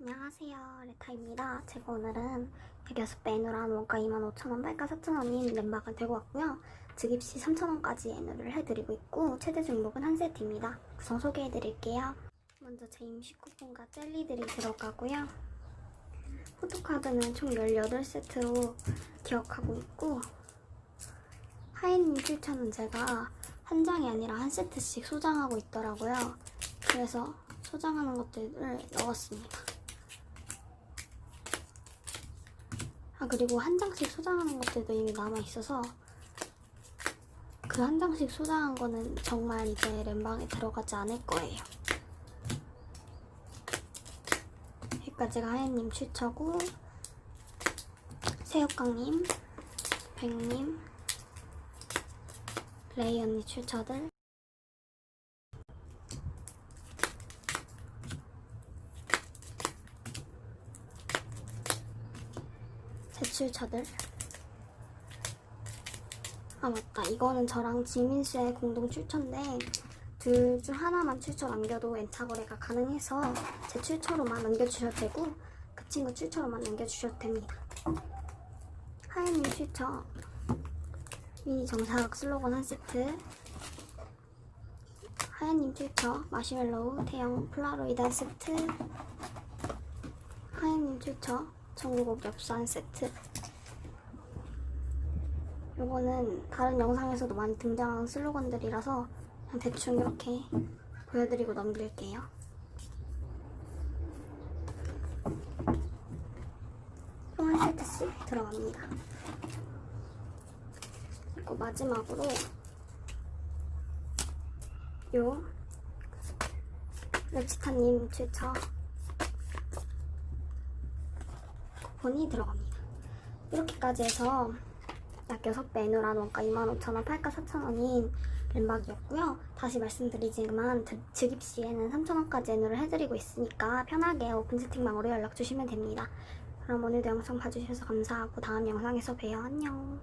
안녕하세요. 레타입니다. 제가 오늘은 106배 애누란 원가 25,000원 팔가 4,000원인 램박을 들고 왔고요. 즉입시 3,000원까지 애누를 해드리고 있고 최대 중복은 한 세트입니다. 구성 소개해드릴게요. 먼저 제 임시 쿠폰과 젤리들이 들어가고요. 포토카드는 총 18세트로 기억하고 있고 하이님 추천은 제가 한 장이 아니라 한 세트씩 소장하고 있더라고요. 그래서 소장하는 것들을 넣었습니다 그리고 한 장씩 소장하는 것들도 이미 남아 있어서 그 한 장씩 소장한 거는 정말 이제 램방에 들어가지 않을 거예요. 여기까지가 하연님 추천고 새우깡님, 백님, 레이 언니 출처들 제 출처들. 아 맞다. 이거는 저랑 지민 씨의 공동 출처인데 둘 중 하나만 출처 남겨도 엔타 거래가 가능해서 제 출처로만 남겨주셔도 되고 그 친구 출처로만 남겨주셔도 됩니다. 하연님 출처. 미니 정사각 슬로건 한 세트. 하연님 출처. 마시멜로우 태양 폴라로이드 한 세트. 하연님 출처 엽서 한 세트 요거는 다른 영상에서도 많이 등장하는 슬로건들이라서 그냥 대충 이렇게 보여드리고 넘길게요. 총한 세트씩 들어갑니다. 그리고 마지막으로 요 랩스타님 추천 쿠폰이 들어갑니다. 이렇게까지 해서 약 6배 애누란 원가 25,000원, 팔가 4,000원인 램박이었고요. 다시 말씀드리지만 드- 즉입 시에는 3,000원까지 애누를 해드리고 있으니까 편하게 오픈 채팅방으로 연락 주시면 됩니다. 그럼 오늘도 영상 봐주셔서 감사하고 다음 영상에서 봬요. 안녕.